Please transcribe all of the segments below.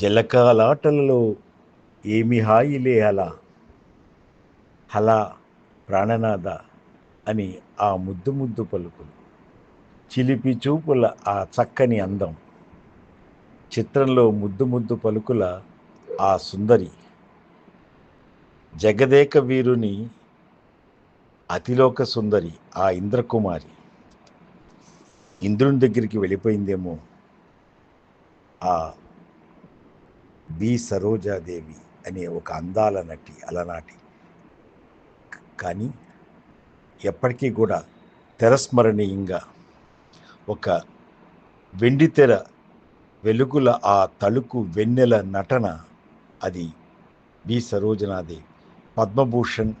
జలకాలాటలలో ఏమి హాయిలే అలా హలా? ప్రాణనాద అని ఆ ముద్దు ముద్దు పలుకులు. చిలిపి చూపుల ఆ చక్కని అందం. చిత్రంలో ముద్దు ముద్దు పలుకుల ఆ సుందరి. జగదేక వీరుని అతిలోక సుందరి ఆ ఇంద్రకుమారి. ఇంద్రుని దగ్గరికి వెళ్ళిపోయిందేమో ఆ బి సరోజాదేవి అనే ఒక అందాల నటి అలనాటి. కానీ ఎప్పటికీ కూడా తెరస్మరణీయంగా ఒక వెండితెర వెలుగుల ఆ తలుకు వెన్నెల నటన అది బి సరోజనాదేవి. పద్మభూషణ్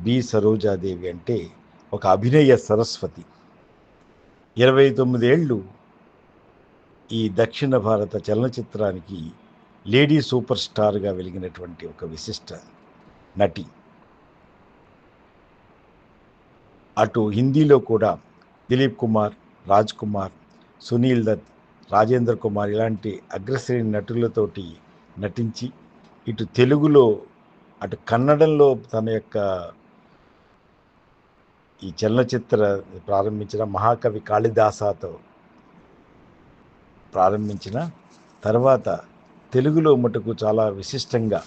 బి సరోజాదేవి అంటే ఒక అభినయ సరస్వతి. ఇరవై తొమ్మిదేళ్ళు ఈ దక్షిణ భారత చలనచిత్రానికి లేడీ సూపర్ స్టార్గా వెలిగినటువంటి ఒక విశిష్ట నటి. అటు హిందీలో కూడా దిలీప్ కుమార్ రాజ్ కుమార్ సునీల్ దత్ రాజేంద్ర కుమార్ ఇలాంటి అగ్రశ్రేణి నటులతోటి నటించి ఇటు తెలుగులో అటు కన్నడంలో తన యొక్క ఈ చలనచిత్ర ప్రారంభించిన మహాకవి కాళిదాసాతో ప్రారంభించిన తర్వాత తెలుగులో మటుకు చాలా విశిష్టంగా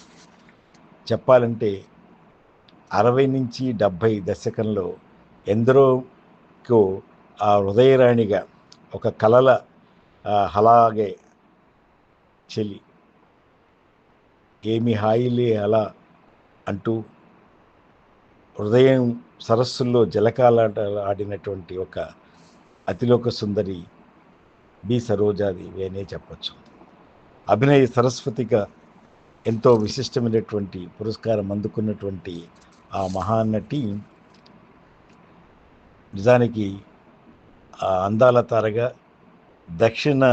చెప్పాలంటే అరవై నుంచి డెబ్భై దశకంలో ఎందరోకో ఆ హృదయరాణిగా ఒక కలల అలాగే చెలి ఏమి హాయిలే అలా అంటూ హృదయం సరస్సుల్లో జలకాలాట ఆడినటువంటి ఒక అతిలోక సుందరి బి సరోజాదేవి అనే చెప్పచ్చు. అభినయ సరస్వతిగా ఎంతో విశిష్టమైనటువంటి పురస్కారం అందుకున్నటువంటి ఆ మహానటి నిజానికి ఆ అందాల తారగా దక్షిణ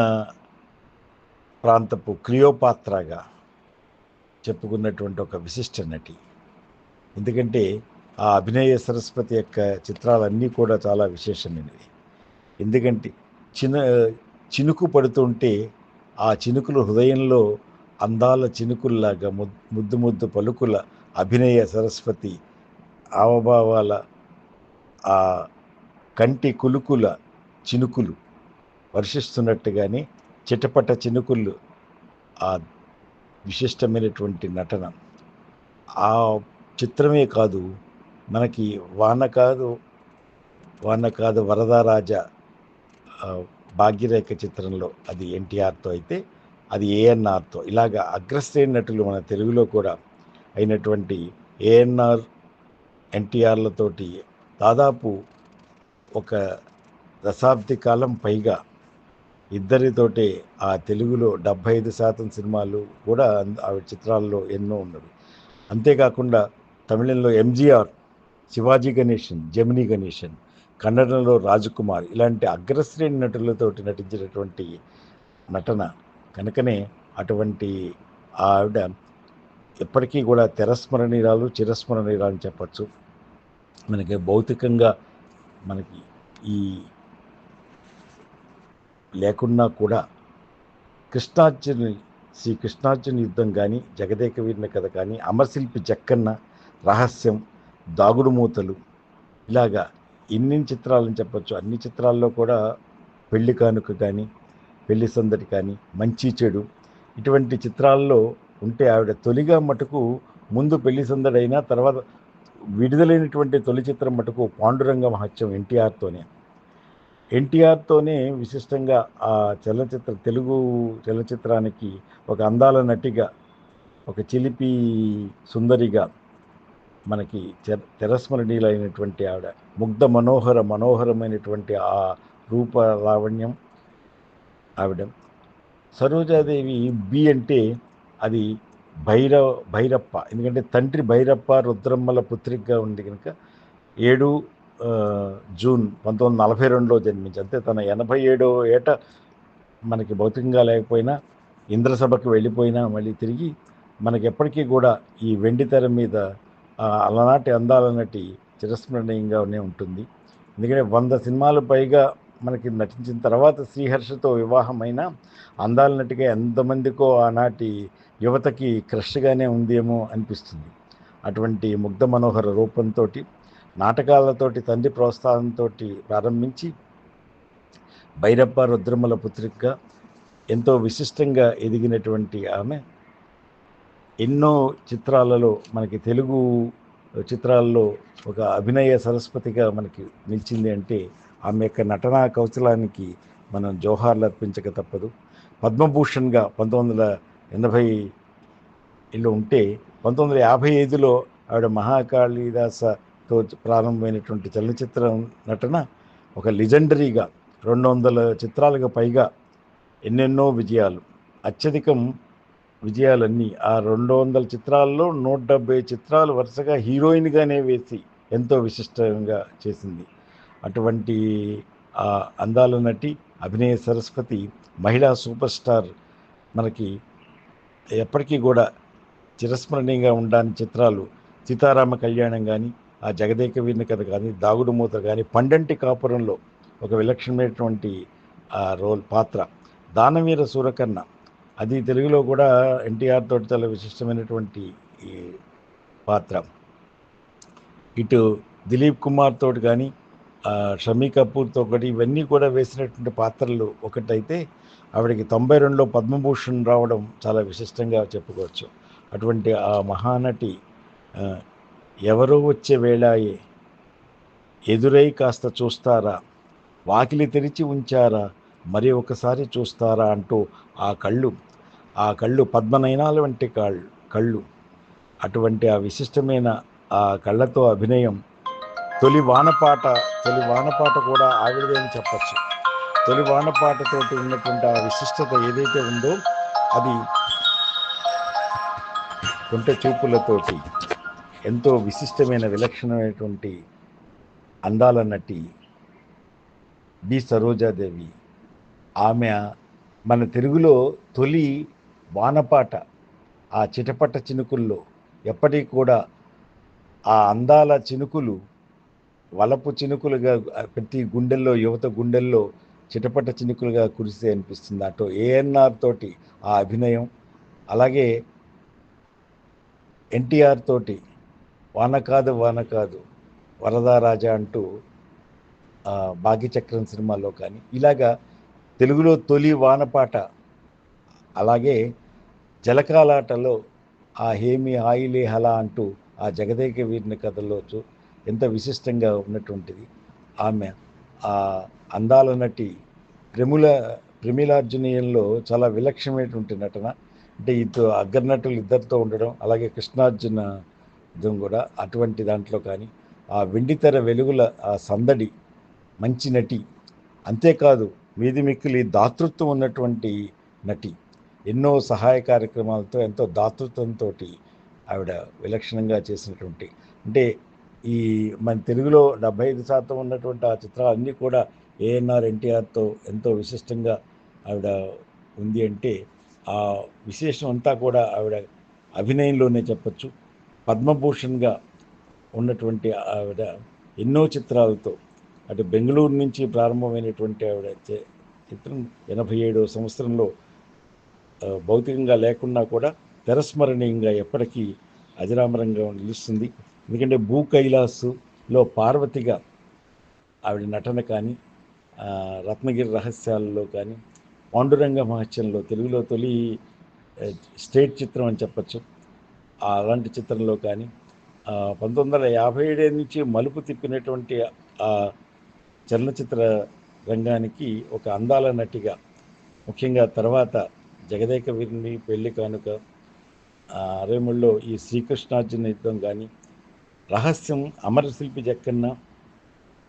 ప్రాంతపు క్లియోపాత్రగా చెప్పుకున్నటువంటి ఒక విశిష్ట నటి. ఎందుకంటే ఆ అభినయ సరస్వతి యొక్క చిత్రాలన్నీ కూడా చాలా విశేషమైనవి. ఎందుకంటే చిన్న చినుకు పడుతుంటే ఆ చినుకులు హృదయంలో అందాల చినుకుల్లాగా ముద్దు ముద్దు పలుకుల అభినయ సరస్వతి ఆవభావాల ఆ కంటి కులుకుల చినుకులు వర్షిస్తున్నట్టుగానే చిటపట చినుకులు ఆ విశిష్టమైనటువంటి నటన. ఆ చిత్రమే కాదు మనకి వాన కాదు వాన కాదు వరదరాజ భాగ్యరేఖ చిత్రంలో అది ఎన్టీఆర్తో అయితే అది ఏఎన్ఆర్తో. ఇలాగ అగ్రశ్రేణి నటులు మన తెలుగులో కూడా అయినటువంటి ఏఎన్ఆర్ ఎన్టీఆర్లతోటి దాదాపు ఒక దశాబ్ది కాలం పైగా ఇద్దరితోటే ఆ తెలుగులో డెబ్భై ఐదు శాతం సినిమాలు కూడా ఆవిడ చిత్రాల్లో ఎన్నో ఉన్నవి. అంతేకాకుండా తమిళంలో ఎంజీఆర్ శివాజీ గణేషన్ జమినీ గణేషన్ కన్నడంలో రాజకుమార్ ఇలాంటి అగ్రశ్రేణి నటులతో నటించినటువంటి నటన కనుకనే అటువంటి ఆవిడ ఎప్పటికీ కూడా తెరస్మరణీయురాలు చిరస్మరణీయురాలు అని చెప్పచ్చు. మనకి భౌతికంగా మనకి ఈ లేకున్నా కూడా కృష్ణార్జుని శ్రీ కృష్ణార్జున యుద్ధం కానీ జగదేక వీరిన కథ కానీ అమరశిల్పి జక్కన్న రహస్యం దాగుడు మూతలు ఇలాగా ఎన్ని చిత్రాలని చెప్పొచ్చు. అన్ని చిత్రాల్లో కూడా పెళ్ళి కానుక కానీ పెళ్ళి సందడి కానీ మంచి చెడు ఇటువంటి చిత్రాల్లో ఉంటే ఆవిడ తొలిగా మటుకు ముందు పెళ్ళి సందడి తర్వాత విడుదలైనటువంటి తొలి చిత్రం మటుకు పాండురంగ మహత్యం ఎన్టీఆర్తోనే. ఎన్టీఆర్తోనే విశిష్టంగా ఆ చలనచిత్ర తెలుగు చలనచిత్రానికి ఒక అందాల నటిగా ఒక చిలిపి సుందరిగా మనకి తిరస్మరణీయులైనటువంటి ఆవిడ ముగ్ధ మనోహర మనోహరమైనటువంటి ఆ రూప లావణ్యం ఆవిడ. సరోజాదేవి బి అంటే అది భైరవ భైరప్ప ఎందుకంటే తండ్రి భైరప్ప రుద్రమ్మల పుత్రికగా ఉంది కనుక ఏడు జూన్ పంతొమ్మిది నలభై రెండులో జన్మించి అంతే తన ఎనభై ఏడో ఏట మనకి భౌతికంగా లేకపోయినా ఇంద్రసభకు వెళ్ళిపోయినా మళ్ళీ తిరిగి మనకి ఎప్పటికీ కూడా ఈ వెండితెర మీద అలనాటి అందాల నటి చిరస్మరణీయంగానే ఉంటుంది. ఎందుకంటే వంద సినిమాలు పైగా మనకి నటించిన తర్వాత శ్రీహర్షతో వివాహమైన అందాల నటిగా ఎంతమందికో ఆనాటి యువతకి క్రష్గానే ఉందేమో అనిపిస్తుంది. అటువంటి ముగ్ధ మనోహర రూపంతో నాటకాలతోటి తండ్రి ప్రోత్సాహంతో ప్రారంభించి భైరప్ప రుద్రమల పుత్రికగా ఎంతో విశిష్టంగా ఎదిగినటువంటి ఆమె ఎన్నో చిత్రాలలో మనకి తెలుగు చిత్రాల్లో ఒక అభినయ సరస్వతిగా మనకి నిలిచింది అంటే ఆమె యొక్క నటనా కౌశలానికి మనం జోహార్లు అర్పించక తప్పదు. పద్మభూషణ్గా పంతొమ్మిది వందల ఎనభైలో ఉంటే పంతొమ్మిది వందల యాభై ఐదులో ఆవిడ మహాకాళిదాసతో ప్రారంభమైనటువంటి చలనచిత్ర నటన ఒక లిజెండరీగా రెండు వందల చిత్రాలకు పైగా ఎన్నెన్నో విజయాలు. అత్యధికం విజయాలన్నీ ఆ రెండు వందల చిత్రాల్లో నూట డెబ్బై చిత్రాలు వరుసగా హీరోయిన్గానే వేసి ఎంతో విశిష్టంగా చేసింది. అటువంటి ఆ అందాల నటి అభినయ సరస్వతి మహిళా సూపర్ స్టార్ మనకి ఎప్పటికీ కూడా చిరస్మరణీయంగా ఉండని చిత్రాలు సీతారామ కళ్యాణం కానీ ఆ జగదేక వీరిని కథ కానీ దాగుడు మూత కానీ పండంటి కాపురంలో ఒక విలక్షణమైనటువంటి ఆ రోల్ పాత్ర దానవీర సూరకర్ణ అది తెలుగులో కూడా ఎన్టీఆర్ తోటి చాలా విశిష్టమైనటువంటి పాత్ర. ఇటు దిలీప్ కుమార్ తోటి కానీ షమీ కపూర్తో ఒకటి ఇవన్నీ కూడా వేసినటువంటి పాత్రలు ఒకటైతే ఆవిడకి తొంభై రెండులో పద్మభూషణ్ రావడం చాలా విశిష్టంగా చెప్పుకోవచ్చు. అటువంటి ఆ మహానటి ఎవరో వచ్చే వేళాయే ఎదురై కాస్త చూస్తారా? వాకిలి తెరిచి ఉంచారా? మరి ఒకసారి చూస్తారా? అంటూ ఆ కళ్ళు ఆ కళ్ళు పద్మనయనాల వంటి కాళ్ళు కళ్ళు. అటువంటి ఆ విశిష్టమైన ఆ కళ్ళతో అభినయం. తొలి వానపాట తొలి వానపాట కూడా ఆవిడదే అని చెప్పచ్చు. తొలి వానపాటతోటి ఉన్నటువంటి ఆ విశిష్టత ఏదైతే ఉందో అది కుంట చూపులతోటి ఎంతో విశిష్టమైన విలక్షణమైనటువంటి అందాల నటి బి. సరోజాదేవి. ఆమె మన తెలుగులో తొలి వానపాట ఆ చిటపట చినుకుల్లో ఎప్పటికీ కూడా ఆ అందాల చినుకులు వలపు చినుకులుగా ప్రతి గుండెల్లో యువత గుండెల్లో చిటపట చినుకులుగా కురిసే అనిపిస్తుంది. అటు ఏఎన్ఆర్ తోటి ఆ అభినయం అలాగే ఎన్టీఆర్ తోటి వాన కాదు వాన కాదు వరదారాజా అంటూ భాగ్యచక్రం సినిమాలో కానీ ఇలాగా తెలుగులో తొలి వానపాట అలాగే జలకాలాటలో ఆ హేమి ఆయిలే హల అంటూ ఆ జగదేక వీరిని కథలో ఎంత విశిష్టంగా ఉన్నటువంటిది. ఆమె ఆ అందాల నటి ప్రముల ప్రమిలార్జునీయంలో చాలా విలక్షణమైనటువంటి నటన. అంటే ఇద్దరు అగ్రనటులు ఇద్దరితో ఉండడం అలాగే కృష్ణార్జున ఇదం కూడా అటువంటి దాంట్లో కానీ ఆ వెండితెర వెలుగుల ఆ సందడి మంచి నటి. అంతేకాదు మీది మిక్కిలి దాతృత్వం ఉన్నటువంటి నటి. ఎన్నో సహాయ కార్యక్రమాలతో ఎంతో దాతృత్వంతో ఆవిడ విలక్షణంగా చేసినటువంటి అంటే ఈ మన తెలుగులో డెబ్బై ఐదు శాతం ఉన్నటువంటి ఆ చిత్రాలన్నీ కూడా ఏఎన్ఆర్ ఎన్టీఆర్తో ఎంతో విశిష్టంగా ఆవిడ ఉంది అంటే ఆ విశేషం అంతా కూడా ఆవిడ అభినయంలోనే చెప్పచ్చు. పద్మభూషణ్గా ఉన్నటువంటి ఆవిడ ఎన్నో చిత్రాలతో అటు బెంగళూరు నుంచి ప్రారంభమైనటువంటి ఆవిడ చిత్రం ఎనభై ఏడవ సంవత్సరంలో భౌతికంగా లేకున్నా కూడా తెరస్మరణీయంగా ఎప్పటికీ అజరామరంగా నిలుస్తుంది. ఎందుకంటే భూ కైలాసులో పార్వతిగా ఆవిడ నటన కానీ రత్నగిరి రహస్యాలలో కానీ పాండురంగ మహత్యంలో తెలుగులో తొలి స్టేట్ చిత్రం అని చెప్పచ్చు. అలాంటి చిత్రంలో కానీ పంతొమ్మిది వందల యాభై ఏడు నుంచి మలుపు తిప్పినటువంటి ఆ చలనచిత్ర రంగానికి ఒక అందాల నటిగా ముఖ్యంగా తర్వాత జగదేక వీరిని పెళ్ళి కానుక అరేముల్లో ఈ శ్రీకృష్ణార్జున యుద్ధం కానీ రహస్యం అమరశిల్పి జక్కన్న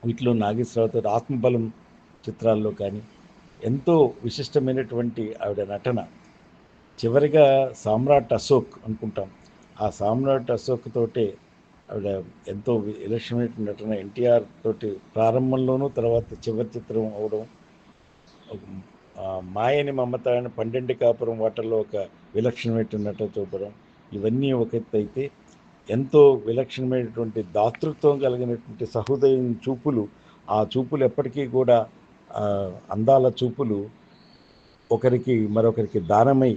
వీటిలో నాగేశ్వరరావుతో ఆత్మబలం చిత్రాల్లో కానీ ఎంతో విశిష్టమైనటువంటి ఆవిడ నటన. చివరిగా సామ్రాట్ అశోక్ అనుకుంటాం. ఆ సామ్రాట్ అశోక్ తోటే ఆవిడ ఎంతో విలక్షణమైన నటన. ఎన్టీఆర్ తోటి ప్రారంభంలోనూ తర్వాత చివరి చిత్రం అవడం మాయని మమత అని పండంటి కాపురం వాటర్లో ఒక విలక్షణమైనట్టు చూపడం ఇవన్నీ ఒక అయితే ఎంతో విలక్షణమైనటువంటి దాతృత్వం కలిగినటువంటి సహృదయం చూపులు ఆ చూపులు ఎప్పటికీ కూడా అందాల చూపులు ఒకరికి మరొకరికి దానమై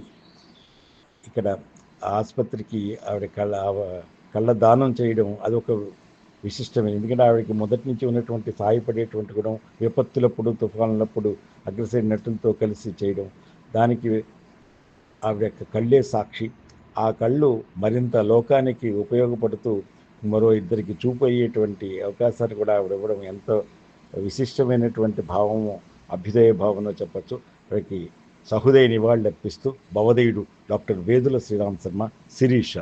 ఇక్కడ ఆసుపత్రికి ఆవిడ కళ్ళ కళ్ళ దానం చేయడం అది ఒక విశిష్టమైన ఎందుకంటే ఆవిడకి మొదటి నుంచి ఉన్నటువంటి సాయపడేటువంటి గుణం విపత్తులప్పుడు తుఫానులప్పుడు అగ్రశ్రేణి నటులతో కలిసి చేయడం దానికి ఆవిడ యొక్క కళ్ళే సాక్షి. ఆ కళ్ళు మరింత లోకానికి ఉపయోగపడుతూ మరో ఇద్దరికి చూపు అయ్యేటువంటి అవకాశాన్ని కూడా ఆవిడ ఇవ్వడం ఎంతో విశిష్టమైనటువంటి భావము అభ్యుదయ భావంలో చెప్పచ్చు. ఆవిడకి సహృదయ నివాళులు అర్పిస్తూ భవదయుడు డాక్టర్ వేదుల శ్రీరామ్ శర్మ శిరీష.